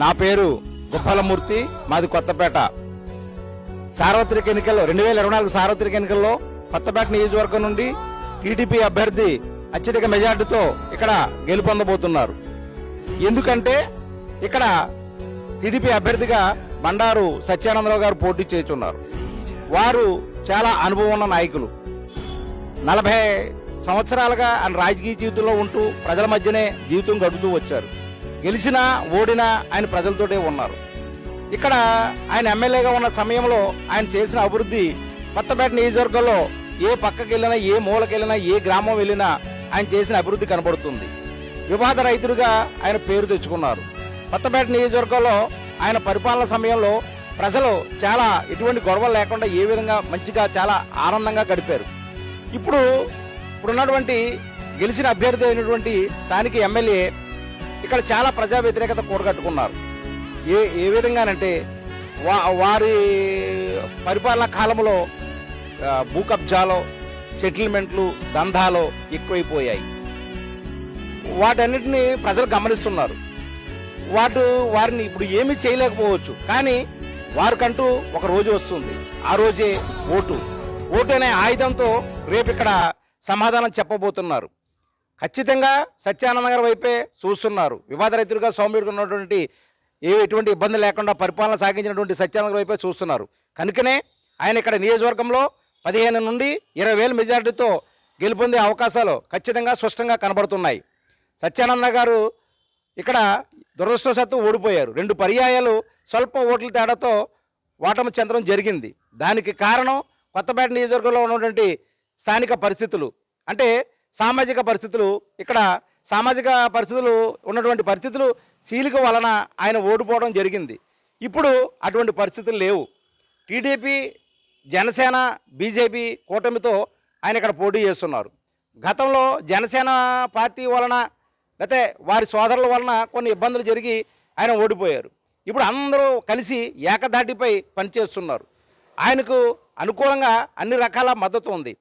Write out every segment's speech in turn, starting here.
నా పేరు గుప్పలమూర్తి మాది కొత్తపేట. సార్వత్రిక ఎన్నికల్లో రెండు వేల ఇరవై నాలుగు సార్వత్రిక ఎన్నికల్లో కొత్తపేట నియోజకవర్గం నుండి టీడీపీ అభ్యర్థి అత్యధిక మెజార్టీతో ఇక్కడ గెలుపొందబోతున్నారు. ఎందుకంటే ఇక్కడ టీడీపీ అభ్యర్థిగా బండారు సత్యానందరావు గారు పోటీ చేస్తున్నారు. వారు చాలా అనుభవం ఉన్న నాయకులు. నలభై సంవత్సరాలుగా ఆయన రాజకీయ జీవితంలో ఉంటూ ప్రజల మధ్యనే జీవితం గడుపుతూ వచ్చారు. గెలిచినా ఓడినా ఆయన ప్రజలతోటే ఉన్నారు. ఇక్కడ ఆయన ఎమ్మెల్యేగా ఉన్న సమయంలో ఆయన చేసిన అభివృద్ధి కొత్తపేట నియోజకవర్గంలో ఏ పక్కకి వెళ్ళినా ఏ మూలకి వెళ్ళినా ఏ గ్రామం వెళ్ళినా ఆయన చేసిన అభివృద్ధి కనబడుతుంది. వివాద రైతులుగా ఆయన పేరు తెచ్చుకున్నారు. కొత్తపేట నియోజకవర్గంలో ఆయన పరిపాలన సమయంలో ప్రజలు చాలా ఎటువంటి గొడవలు లేకుండా ఏ విధంగా మంచిగా చాలా ఆనందంగా గడిపారు. ఇప్పుడు ఇప్పుడున్నటువంటి గెలిచిన అభ్యర్థి అయినటువంటి స్థానిక ఎమ్మెల్యే ఇక్కడ చాలా ప్రజా వ్యతిరేకత కూడగట్టుకున్నారు. ఏ ఏ విధంగానంటే వా వారి పరిపాలనా కాలంలో భూ కబ్జాలు సెటిల్మెంట్లు దంధాలో ఎక్కువైపోయాయి. వాటన్నిటిని ప్రజలు గమనిస్తున్నారు. వాటి వారిని ఇప్పుడు ఏమీ చేయలేకపోవచ్చు. కానీ వారికంటూ ఒక రోజు వస్తుంది. ఆ రోజే ఓటు. ఓటు అనే ఆయుధంతో రేపు ఇక్కడ సమాధానం చెప్పబోతున్నారు. ఖచ్చితంగా సత్యానంద గారి వైపే చూస్తున్నారు. వివాద రైతులుగా సౌమ్యుడిగా ఉన్నటువంటి ఏ ఎటువంటి ఇబ్బంది లేకుండా పరిపాలన సాగించినటువంటి సత్యానంద వైపే చూస్తున్నారు. కనుకనే ఆయన ఇక్కడ నియోజకవర్గంలో పదిహేను నుండి ఇరవై వేల మెజారిటీతో గెలుపొందే అవకాశాలు ఖచ్చితంగా స్పష్టంగా కనబడుతున్నాయి. సత్యానంద గారు ఇక్కడ దురదృష్టవశాత్తు ఓడిపోయారు. రెండు పర్యాయాలు స్వల్ప ఓట్ల తేడాతో ఓటమి చెందడం జరిగింది. దానికి కారణం కొత్తపేట నియోజకవర్గంలో ఉన్నటువంటి స్థానిక పరిస్థితులు. అంటే సామాజిక పరిస్థితులు ఇక్కడ సామాజిక పరిస్థితులు ఉన్నటువంటి పరిస్థితులు సీలిక వలన ఆయన ఓడిపోవడం జరిగింది. ఇప్పుడు అటువంటి పరిస్థితులు లేవు. టీడీపీ జనసేన బీజేపీ కూటమితో ఆయన ఇక్కడ పోటీ చేస్తున్నారు. గతంలో జనసేన పార్టీ వలన లేకపోతే వారి సోదరుల వలన కొన్ని ఇబ్బందులు జరిగి ఆయన ఓడిపోయారు. ఇప్పుడు అందరూ కలిసి ఏకదాటిపై పనిచేస్తున్నారు. ఆయనకు అనుకూలంగా అన్ని రకాల మద్దతు ఉంది.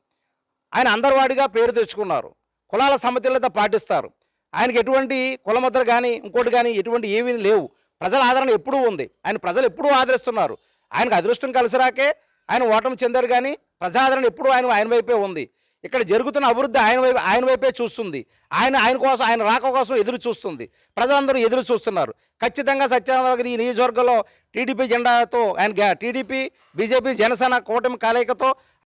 ఆయన అందరివాడిగా పేరు తెచ్చుకున్నారు. కులాల సమతుల్యత పాటిస్తారు. ఆయనకి ఎటువంటి కులముద్ర కానీ ఇంకోటి కానీ ఎటువంటి ఏమీ లేవు. ప్రజల ఆదరణ ఎప్పుడూ ఉంది. ఆయన ప్రజలు ఎప్పుడూ ఆదరిస్తున్నారు. ఆయనకు అదృష్టం కలిసి రాకే ఆయన ఓటమి చెందారు కానీ ప్రజాదరణ ఎప్పుడూ ఆయన ఆయన వైపే ఉంది. ఇక్కడ జరుగుతున్న అభివృద్ధి ఆయన వైపు ఆయన వైపే చూస్తుంది. ఆయన ఆయన కోసం ఆయన రాక కోసం ఎదురు చూస్తుంది. ప్రజలందరూ ఎదురు చూస్తున్నారు. ఖచ్చితంగా సత్యానంద గారి ఈ నియోజకవర్గంలో టీడీపీ జెండాతో ఆయన టీడీపీ బీజేపీ జనసేన కూటమి కలయికతో